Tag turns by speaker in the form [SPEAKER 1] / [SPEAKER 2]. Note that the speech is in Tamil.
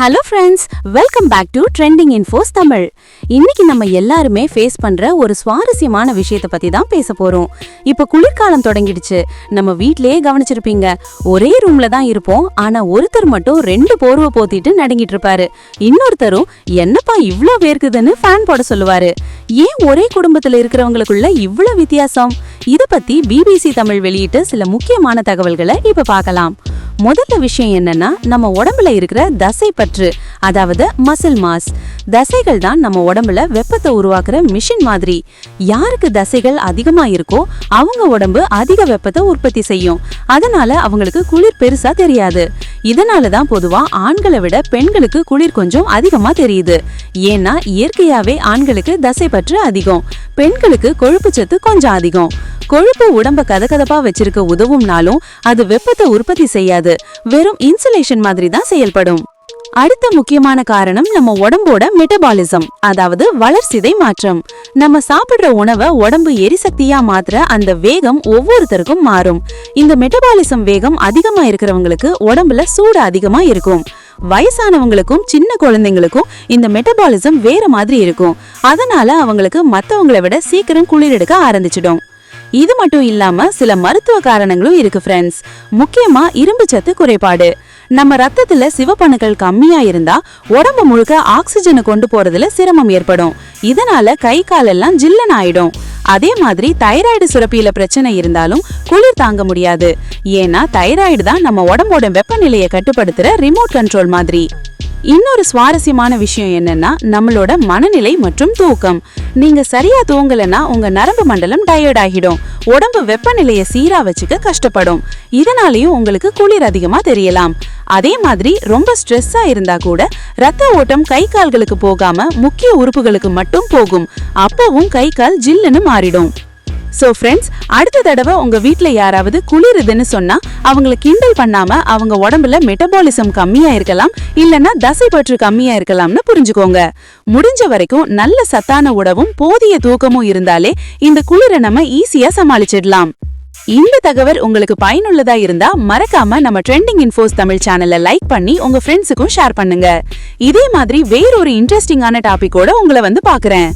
[SPEAKER 1] Hello friends welcome back to trending infos Tamil இன்னைக்கு நம்ம எல்லாருமே ஃபேஸ் பண்ற ஒரு சுவாரஸ்யமான விஷயத்தை பத்தி தான் பேச போறோம். இப்போ குளிர்காலம் தொடங்கிடுச்சு. நம்ம வீட்லயே கவனிச்சிருப்பீங்க ஒரே ரூம்ல தான் இருப்போம். ஆனா ஒருத்தர் மட்டும் ரெண்டு போர்வை போத்திட்டு நடங்கிட்டு இருப்பாரு. இன்னொருத்தரும் என்னப்பா இவ்ளோ வேர்க்குதுன்னு ஃபேன் போட சொல்லுவாரு. ஏன் ஒரே குடும்பத்துல இருக்கிறவங்களுக்குள்ள இவ்வளவு வித்தியாசம்? இத பத்தி பிபிசி தமிழ் வெளியிட்ட சில முக்கியமான தகவல்களை இப்ப பார்க்கலாம். முதல்ல விஷயம் என்னன்னா நம்ம உடம்புல இருக்கிற தசை பற்று அதாவது மசில் மாஸ் தசைகள் தான் நம்ம உடம்புல வெப்பத்தை உருவாக்குற மிஷின் மாதிரி. யாருக்கு தசைகள் அதிகமா இருக்கோ அவங்க உடம்பு அதிக வெப்பத்தை உற்பத்தி செய்யும். அதனால அவங்களுக்கு குளிர் பெருசா தெரியாது. இதனால தான் பொதுவா ஆண்களை விட பெண்களுக்கு குளிர் கொஞ்சம் அதிகமா தெரியுது. ஏன்னா இயற்கையாவே ஆண்களுக்கு தசை பற்று அதிகம். பெண்களுக்கு கொழுப்பு சத்து கொஞ்சம் அதிகம். கொழுப்பு உடம்ப கதகதப்பா வச்சிருக்க உதவும்னாலும் அது வெப்பத்தை உற்பத்தி செய்யாது. வெறும் இன்சுலேஷன் மாதிரி தான் செயல்படும். அடுத்த முக்கியமான காரணம் நம்ம உடம்போட மெட்டபாலிசம் அதாவது வளர்சிதை மாற்றம். நம்ம சாப்பிடுற உணவை உடம்பு எரிசக்தியா மாத்துற அந்த வேகம் ஒவ்வொருத்தருக்கும் மாறும். இந்த மெட்டபாலிசம் வேகம் அதிகமா இருக்கிறவங்களுக்கு உடம்புல சூடு அதிகமா இருக்கும். வயசானவங்களுக்கும் சின்ன குழந்தைங்களுக்கும் இந்த மெட்டபாலிசம் வேற மாதிரி இருக்கும். அதனால அவங்களுக்கு மத்தவங்களை விட சீக்கிரம் குளிர் எடுக்க ஆரம்பிச்சிடும். இது மட்டும் இல்லாம சில மருத்துவ காரணங்களும் இருக்கு ஃப்ரெண்ட்ஸ் முக்கியமா இரும்பு சத்து குறைபாடு. நம்ம ரத்தத்துல சிவப்பணுக்கள் கம்மியா இருந்தா உடம்பு முழுக்க ஆக்சிஜனை கொண்டு போறதுல சிரமம் ஏற்படும். இதனால கை காலெல்லாம் ஜில்லன் ஆயிடும். அதே மாதிரி தைராய்டு சுரப்பியில பிரச்சனை இருந்தாலும் குளிர் தாங்க முடியாது. ஏன்னா தைராய்டு தான் நம்ம உடம்போட வெப்பநிலையை கட்டுப்படுத்துற ரிமோட் கண்ட்ரோல் மாதிரி. இன்னொரு சுவாரஸ்யமான விஷயம் என்னன்னா நம்மளோட மனநிலை மற்றும் தூக்கம். நீங்க சரியா தூங்கலன்னா உங்க நரம்பு மண்டலம் டயர்ட் ஆகிடும். உடம்பு வெப்பநிலையை சீரா வச்சுக்க கஷ்டப்படும். இதனாலேயும் உங்களுக்கு குளிர் அதிகமா தெரியலாம். அதே மாதிரி ரொம்ப ஸ்ட்ரெஸ்ஸா இருந்தா கூட ரத்த ஓட்டம் கை கால்களுக்கு போகாம முக்கிய உறுப்புகளுக்கு மட்டும் போகும். அப்பவும் கை கால் ஜில்லுன்னு மாறிடும். சோ ஃப்ரெண்ட்ஸ் அடுத்த தடவை உங்க வீட்டில் யாராவது குளிருதுன்னு சொன்னா அவங்கள கிண்டல் பண்ணாம அவங்க உடம்புல மெட்டபாலிசம் கம்மியா இருக்கலாம் இல்லனா தசை பற்று கம்மியா இருக்கலாம்னு புரிஞ்சுக்கோங்க. முடிஞ்ச வரைக்கும் நல்ல சத்தான உணவும் போதிய தூக்கமும் இருந்தாலே இந்த குளிரை நம்ம ஈஸியா சமாளிச்சிடலாம். இந்த தகவல் உங்களுக்கு பயனுள்ளதா இருந்தா மறக்காம நம்ம ட்ரெண்டிங் இன்ஃபோஸ் தமிழ் சேனலை லைக் பண்ணி உங்க ஃப்ரெண்ட்ஸுக்கும் ஷேர் பண்ணுங்க. இதே மாதிரி வேறொரு இன்ட்ரெஸ்டிங்கான டாபிக்கோட உங்களை வந்து பாக்குறேன்